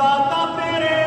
Tata Pere.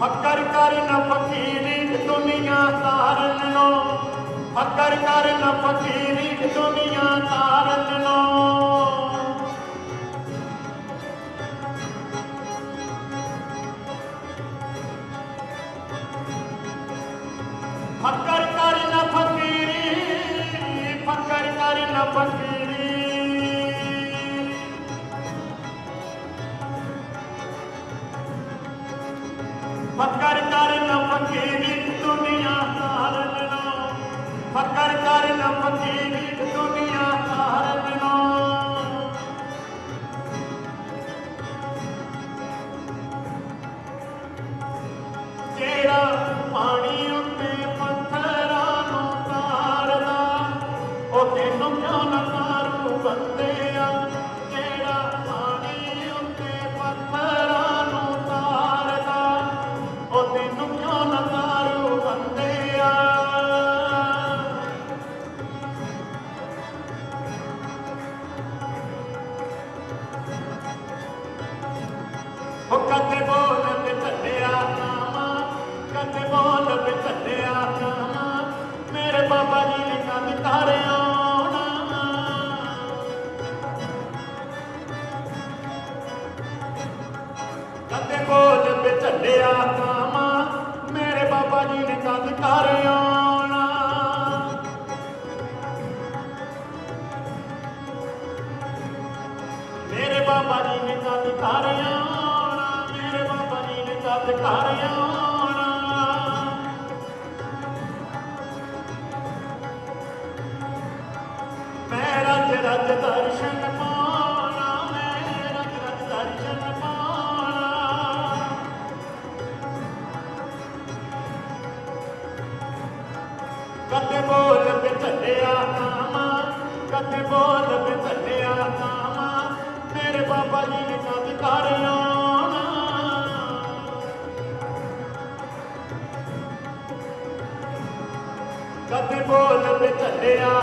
फकर कर न फकीरी दुनिया तारन नो फकर कर न फकीरी दुनिया तारन नो फकर कर न फकीरी फकर कर न फकीरी ਫਕਰ ਕਰ ਨਾ ਫਕੀਰੀ ਦੁਨੀਆ ਹਾਲਣਾ ਫਕਰ ਕਰ ਨਾ ਫਕੀਰੀ ਦੁਨੀਆ ਕਰ ਆਉਣਾ ਕੰਦੇ ਕੋਲ ਬਿਠੱਲਿਆ ਕਾਮਾ, ਮੇਰੇ ਬਾਬਾ ਜੀ ਨੇ ਕੰਦ ਕਰ ਆਉਣਾ ਮੇਰੇ ਬਾਬਾ ਜੀ ਨੇ ਕੰਦ ਕਰ ਆਉਣਾ ਬਾਬਾ ਜੀ ਨੇ ਕੰਦ ਕਰ ਆਉਣਾ ਕਦੇ ਬੋਲ ਬਿਤਲਿਆ ਨਾਮਾ ਕਦੇ ਬੋਲ ਬਿਤਲਿਆ ਨਾਮਾ ਮੇਰੇ ਬਾਬਾ ਜੀ ਨੇ ਕਦ ਕਰ ਆਉਣਾ ਕਦੇ ਬੋਲ ਬਿਤਲਿਆ